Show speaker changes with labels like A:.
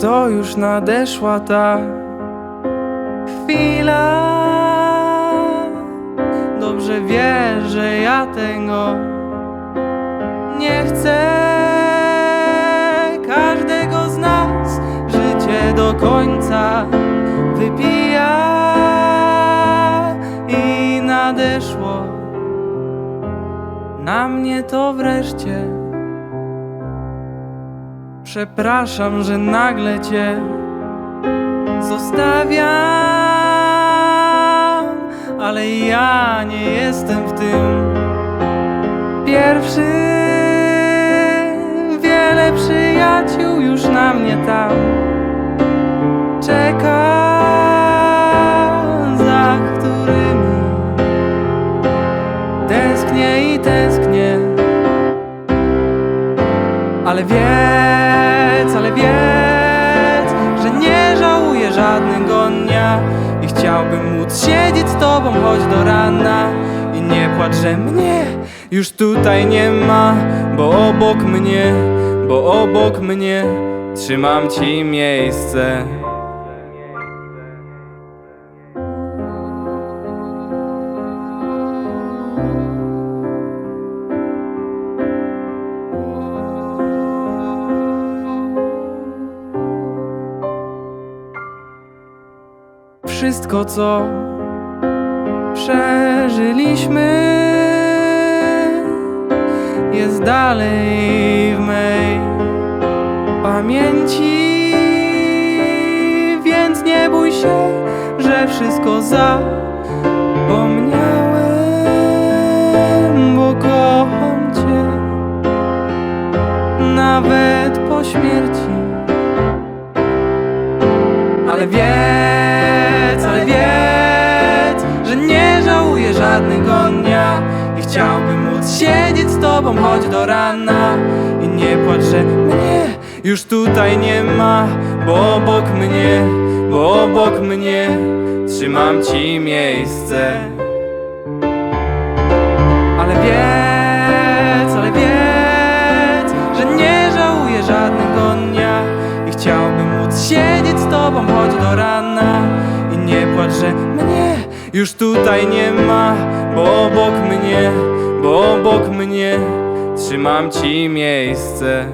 A: To już nadeszła ta chwila. Dobrze wiesz, że ja tego nie chcę. Każdego z nas życie do końca wypija i nadeszło na mnie to wreszcie. Przepraszam, że nagle cię zostawiam, ale ja nie jestem w tym pierwszy. Wiele przyjaciół już na mnie tam czeka, za którymi tęsknię i tęsknię. Ale wiedz, ale wiedz, że nie żałuję żadnego dnia I chciałbym móc siedzieć z tobą choć do rana. I nie płacz, że mnie już tutaj nie ma Bo obok mnie, bo obok mnie trzymam ci miejsce Wszystko co przeżyliśmy jest dalej w mej pamięci, więc nie bój się, że wszystko zapomniałem, żadnego dnia chciałbym móc siedzieć z tobą choć do rana. I nie płacz, że mnie już tutaj nie ma Bo obok mnie, bo obok mnie trzymam ci miejsce już tutaj nie ma Bo obok mnie, bo obok mnie trzymam ci miejsce